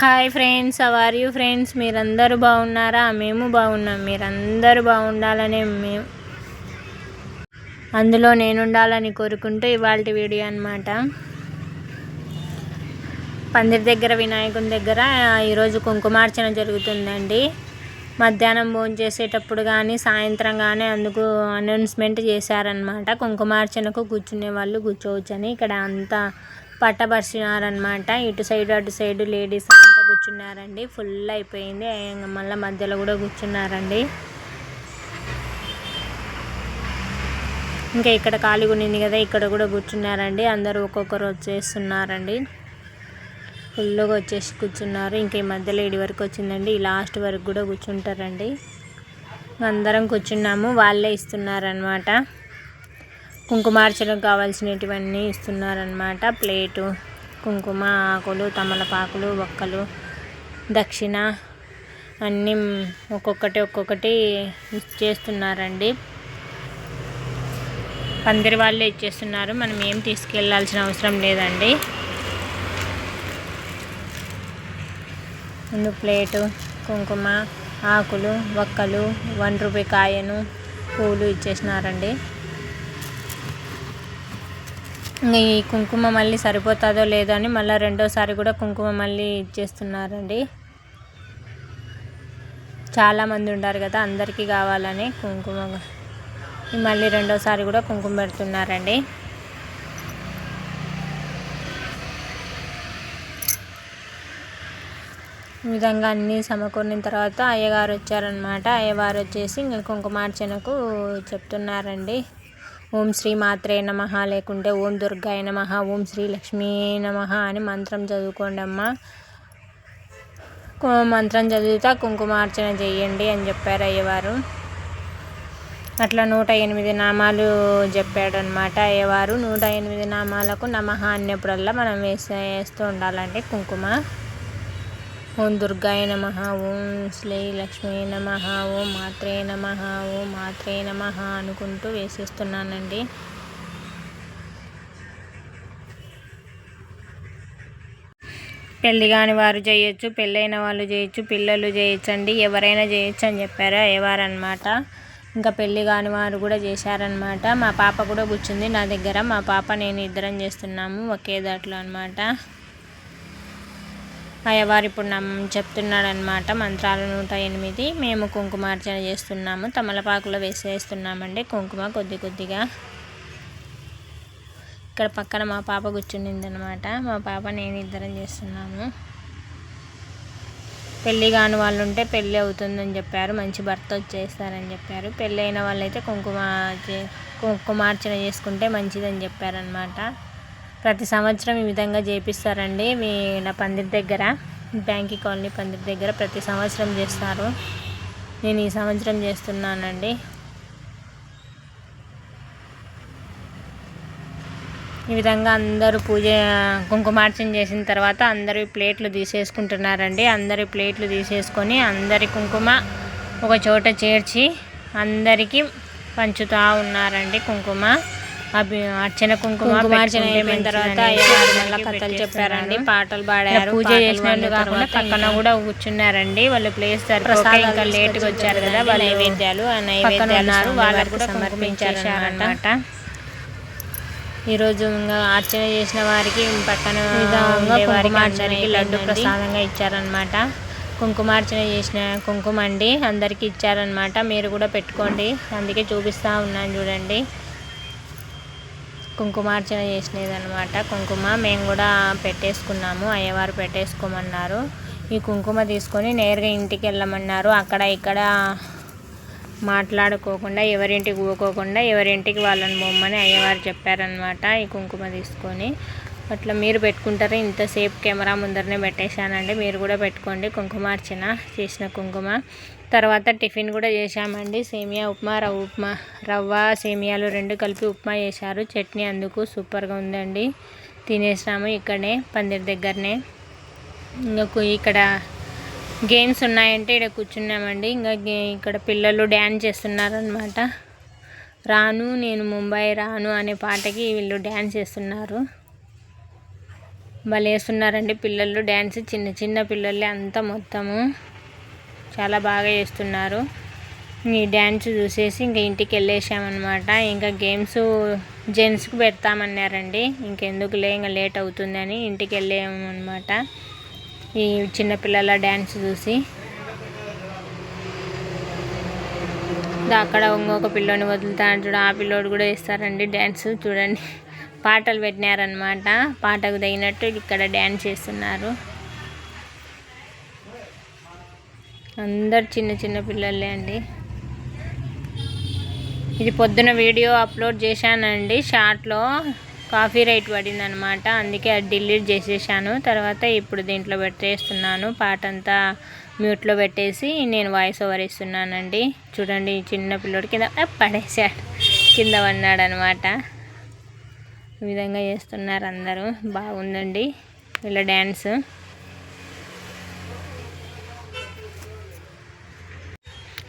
Hi friends how are you friends మీరందరూ బాగున్నారా? మేము బాగున్నాం. మీరందరూ బాగుండాలని మేము అందులో నేను ఉండాలని కోరుకుంటూ ఇవాళ వీడియో అనమాట పందిరి దగ్గర వినాయకుని దగ్గర ఈరోజు కుంకుమార్చన జరుగుతుందండి. మధ్యాహ్నం భోజనం చేసేటప్పుడు కానీ సాయంత్రం కానీ అందుకు అనౌన్స్మెంట్ చేశారనమాట కుంకుమార్చనకు కూర్చునే వాళ్ళు కూర్చోవచ్చని ఇక్కడ అంతా పట్టపరిచినారనమాట ఇటు సైడ్ అటు సైడ్ లేడీస్ అంతా కూర్చున్నారండి. ఫుల్ అయిపోయింది. మళ్ళీ మధ్యలో కూడా కూర్చున్నారండి. ఇంకా ఇక్కడ ఖాళీగా ఉండింది కదా ఇక్కడ కూడా కూర్చున్నారండి. అందరూ ఒక్కొక్కరు వచ్చేస్తున్నారండి. ఫుల్గా వచ్చేసి కూర్చున్నారు. ఇంకా ఈ మధ్యలో ఇడి వరకు వచ్చిందండి. ఈ లాస్ట్ వరకు కూడా కూర్చుంటారండి. అందరం కూర్చున్నాము. వాళ్ళే ఇస్తున్నారనమాట కుంకుమార్చనకు కావాల్సినటువన్నీ ఇస్తున్నారనమాట ప్లేటు కుంకుమ ఆకులు తమలపాకులు ఒక్కలు దక్షిణ అన్నీ ఒక్కొక్కటి ఒక్కొక్కటి ఇచ్చేస్తున్నారండి. పందిరి వాళ్ళే ఇచ్చేస్తున్నారు. మనం ఏం తీసుకెళ్ళాల్సిన అవసరం లేదండి. ముందు ప్లేటు కుంకుమ ఆకులు ఒక్కలు వన్ రూపాయి కాయను పూలు ఇచ్చేసినారండి. ఈ కుంకుమ మళ్ళీ సరిపోతుందో లేదో అని మళ్ళీ రెండోసారి కూడా కుంకుమ మళ్ళీ ఇచ్చేస్తున్నారండి. చాలామంది ఉంటారు కదా అందరికీ కావాలని కుంకుమ మళ్ళీ రెండోసారి కూడా కుంకుమ పెడుతున్నారండి. ఈ విధంగా అన్నీ సమకూరిన తర్వాత అయ్యగారు వచ్చారనమాట అయ్యగారు వచ్చేసి ఇంకా కుంకుమార్చనకు చెప్తున్నారండి. ఓం శ్రీ మాత్రే నమ. లేకుంటే ఓం దుర్గాయ నమ. ఓం శ్రీ లక్ష్మీ నమ అని మంత్రం చదువుకోండి అమ్మ మంత్రం చదువుతా కుంకుమార్చన చేయండి అని చెప్పారు అయ్యవారు. అట్లా నూట ఎనిమిది నామాలు చెప్పాడనమాట అయ్యవారు. నూట ఎనిమిది నామాలకు నమహ అన్నప్పుడల్లా మనం వేసే వేస్తూ ఉండాలంటే కుంకుమ. ఓం దుర్గాయ నమ ఓం శ్రీ లక్ష్మీ నమ ఓం మాత్రే నమ ఓం మాత్రే నమ అనుకుంటూ వేసేస్తున్నానండి. పెళ్ళి కాని వారు చేయొచ్చు పెళ్ళైన వాళ్ళు చేయొచ్చు పిల్లలు చేయొచ్చు అండి ఎవరైనా చేయొచ్చు అని చెప్పారు అనమాట ఇంకా పెళ్ళి కాని వారు కూడా చేశారనమాట మా పాప కూడా కూర్చుంది నా దగ్గర మా పాప నేను ఇద్దరం చేస్తున్నాము ఒకే దాంట్లో అనమాట అయ్యవారు ఇప్పుడు నమ్ చెప్తున్నాడనమాట మంత్రాల మంత్రాలు నూట ఎనిమిది మేము కుంకుమార్చన చేస్తున్నాము. తమలపాకులో వేసేస్తున్నామండి. కుంకుమ కొద్ది కొద్దిగా ఇక్కడ పక్కన మా పాప కూర్చునింది అనమాట మా పాప నేను ఇద్దరం చేస్తున్నాము. పెళ్ళి కాని వాళ్ళు ఉంటే పెళ్ళి అవుతుందని చెప్పారు. మంచి భర్త వచ్చేస్తారని చెప్పారు. పెళ్ళి అయిన వాళ్ళైతే కుంకుమ కుంకుమార్చన చేసుకుంటే మంచిదని చెప్పారనమాట ప్రతి సంవత్సరం ఈ విధంగా చేపిస్తారండి. మీ నా పందిరి దగ్గర బ్యాంకీ కాలనీ పందిరి దగ్గర ప్రతి సంవత్సరం చేస్తారు. నేను ఈ సంవత్సరం చేస్తున్నానండి. ఈ విధంగా అందరూ పూజ కుంకుమార్చన చేసిన తర్వాత అందరూ ప్లేట్లు తీసేసుకుంటున్నారండి. అందరి ప్లేట్లు తీసేసుకొని అందరి కుంకుమ ఒక చోట చేర్చి అందరికీ పంచుతూ ఉన్నారండి కుంకుమ. అర్చన కుంకుమ అయిపోయిన తర్వాత మళ్ళీ కథలు చెప్పారండి పాటలు పాడారు పూజ చేసినట్టు కాకుండా పక్కన కూడా కూర్చున్నారండి. వాళ్ళు ప్లేస్ సరిపోక ఇంకా లేట్గా వచ్చారు కదా వాళ్ళ నైవేద్యాలు ఆ నైవేద్యాలు వాళ్ళకు కూడా సమర్పించారనమాట ఈరోజు ఇంకా అర్చన చేసిన వారికి పక్కన వారికి లడ్డు ప్రసాదంగా ఇచ్చారనమాట కుంకుమార్చన చేసిన కుంకుమ అండి అందరికీ ఇచ్చారనమాట మీరు కూడా పెట్టుకోండి. అందుకే చూపిస్తూ ఉన్నాను చూడండి. కుంకుమార్చన చేసినది అనమాట కుంకుమ మేము కూడా పెట్టేసుకున్నాము. అయ్యవారు పెట్టేసుకోమన్నారు. ఈ కుంకుమ తీసుకొని నేరుగా ఇంటికి వెళ్ళమన్నారు. అక్కడ ఇక్కడ మాట్లాడుకోకుండా ఎవరింటికి పోకోకుండా ఎవరింటికి వాళ్ళని బొమ్మని అయ్యవారు చెప్పారనమాట ఈ కుంకుమ తీసుకొని. అట్లా మీరు పెట్టుకుంటారు? ఇంతసేపు కెమెరా ముందరనే పెట్టేశానండి. మీరు కూడా పెట్టుకోండి. కుంకుమార్చన చేసిన కుంకుమ. తర్వాత టిఫిన్ కూడా చేశామండి. సేమియా ఉప్మా రవ్వ ఉప్మా రవ్వ సేమియాలు రెండు కలిపి ఉప్మా చేశారు. చట్నీ అందుకు సూపర్గా ఉందండి. తినేసాము ఇక్కడనే పందిరి దగ్గరనే. ఇంకా ఇక్కడ గేమ్స్ ఉన్నాయంటే ఇక్కడ కూర్చున్నామండి. ఇంకా ఇక్కడ పిల్లలు డ్యాన్స్ చేస్తున్నారనమాట రాను నేను ముంబై రాను అనే పాటకి వీళ్ళు డ్యాన్స్ చేస్తున్నారు. భలేస్తున్నారండి వేస్తున్నారండి పిల్లలు. డ్యాన్స్ చిన్న చిన్న పిల్లలే అంతా మొత్తము. చాలా బాగా చేస్తున్నారు. ఈ డ్యాన్స్ చూసేసి ఇంకా ఇంటికి వెళ్ళేసామన్నమాట ఇంకా గేమ్స్ జెంట్స్కి పెడతామన్నారండి. ఇంకెందుకులే ఇంకా లేట్ అవుతుందని ఇంటికి వెళ్ళామన్నమాట. ఈ చిన్నపిల్లల డ్యాన్స్ చూసి. అక్కడ ఇంకొక పిల్లోని వదులుతా చూడ ఆ పిల్లోడు కూడా వేస్తారండి డ్యాన్స్ చూడండి పాటలు పెట్టినారనమాట పాటకు తగినట్టు ఇక్కడ డ్యాన్స్ చేస్తున్నారు. అందరు చిన్న చిన్న పిల్లలే అండి. ఇది పొద్దున వీడియో అప్లోడ్ చేశానండి. షార్ట్లో కాఫీ రైట్ పడిందనమాట. అందుకే అది డిలీట్ చేసేసాను. తర్వాత ఇప్పుడు దీంట్లో పెట్టేస్తున్నాను. పాట అంతా మ్యూట్లో పెట్టేసి నేను వాయిస్ ఓవర్ ఇస్తున్నానండి. చూడండి చిన్న పిల్లోడు కింద పడేసాడు కింద పడినాడు అనమాట ఈ విధంగా చేస్తున్నారు అందరూ. బాగుందండి. వీళ్ళ డ్యాన్స్.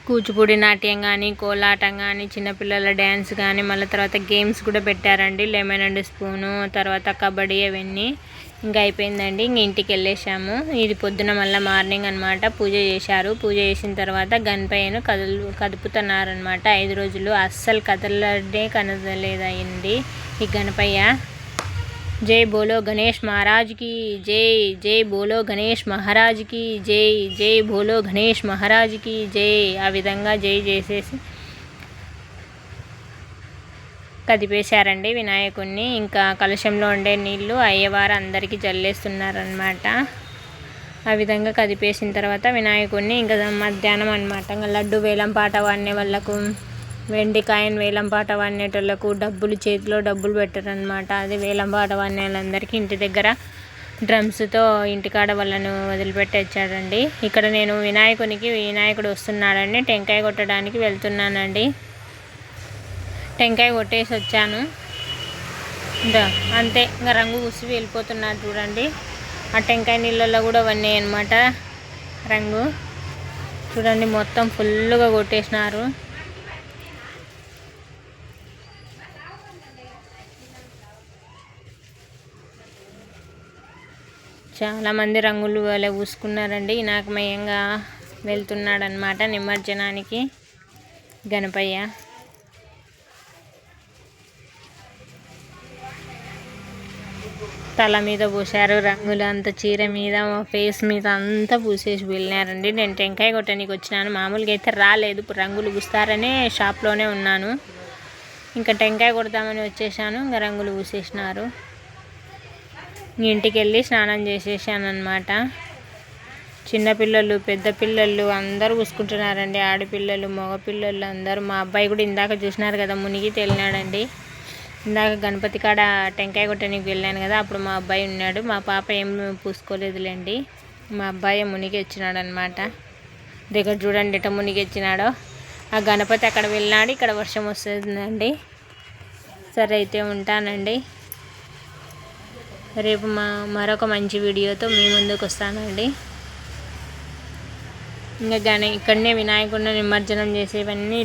కూచిపూడి నాట్యం కానీ కోలాటం కానీ చిన్నపిల్లల డ్యాన్స్ కానీ మళ్ళీ తర్వాత గేమ్స్ కూడా పెట్టారండి. లెమన్ అండ్ స్పూను తర్వాత కబడ్డీ అవన్నీ ఇంకా అయిపోయిందండి. ఇంక ఇంటికి వెళ్ళేసాము ఇది పొద్దున మళ్ళీ మార్నింగ్ అనమాట పూజ చేశారు. పూజ చేసిన తర్వాత గణపయ్యను కదులు కదుపుతున్నారనమాట ఐదు రోజులు అస్సలు కదలడే కనదలేదండి ఈ గణపయ్య. జై బోలో గణేష్ మహారాజ్కి జై జై బోలో గణేష్ మహారాజ్కి జై జై బోలో గణేష్ మహారాజ్కి జై ఆ విధంగా జై చేసేసి కదిపేశారండి వినాయకుడిని ఇంకా కలశంలో ఉండే నీళ్ళు అయ్యవారు అందరికీ జల్లేస్తున్నారనమాట ఆ విధంగా కదిపేసిన తర్వాత వినాయకుడిని ఇంకా మధ్యాహ్నం అనమాట ఇంకా లడ్డు వేలం పాట వాడినే వాళ్ళకు వెండి కాయిన్ వేలం పాట వాడినేటోళ్ళకు డబ్బులు చేతిలో డబ్బులు పెట్టరనమాట అది వేలం పాట వాడిన వాళ్ళందరికీ ఇంటి దగ్గర డ్రమ్స్తో ఇంటికాడ వాళ్ళను వదిలిపెట్టి వచ్చాడండి ఇక్కడ నేను వినాయకునికి వినాయకుడు వస్తున్నాడండి. టెంకాయ కొట్టడానికి వెళ్తున్నానండి. టెంకాయ కొట్టేసి వచ్చాను ఇంకా అంతే. ఇంకా రంగు ఉసి వెళ్ళిపోతున్నాడు చూడండి. ఆ టెంకాయ నీళ్ళల్లో కూడా వన్నాయి అనమాట రంగు. చూడండి మొత్తం ఫుల్గా కొట్టేసినారు. చాలామంది రంగులు వాళ్ళ పూసుకున్నారండి. నాకమయంగా వెళ్తున్నాడనమాట నిమజ్జనానికి గణపయ్య. తల మీద పూసారు రంగులు అంత చీర మీద ఫేస్ మీద అంతా పూసేసి వెళ్ళినారండి. నేను టెంకాయ కొట్టడానికి వచ్చినాను. మామూలుగా అయితే రాలేదు. రంగులు పూస్తారనే షాప్లోనే ఉన్నాను. ఇంకా టెంకాయ కొడతామని వచ్చేసాను. ఇంకా రంగులు పూసేసినారు. ఇంటికి వెళ్ళి స్నానం చేసేసానమాట చిన్నపిల్లలు పెద్ద పిల్లలు అందరూ పూసుకుంటున్నారండి ఆడపిల్లలు మగపిల్లలు అందరూ. మా అబ్బాయి కూడా ఇందాక చూసినారు కదా మునిగి తెలినాడండి. ఇందాక గణపతి కాడ టెంకాయ కొట్టడానికి వెళ్ళాను కదా అప్పుడు మా అబ్బాయి ఉన్నాడు. మా పాప ఏం పూసుకోలేదులేండి. మా అబ్బాయి మునిగి వచ్చినాడు అనమాట దగ్గర చూడండి ఎట మునిగి వచ్చినాడో. ఆ గణపతి అక్కడ వెళ్ళినాడు ఇక్కడ వర్షం వస్తుందండి. సరే అయితే ఉంటానండి. రేపు మా మరొక మంచి వీడియోతో మీ ముందుకు వస్తానండి. ఇంకా కానీ ఇక్కడనే వినాయకుడిని నిమజ్జనం చేసేవన్నీ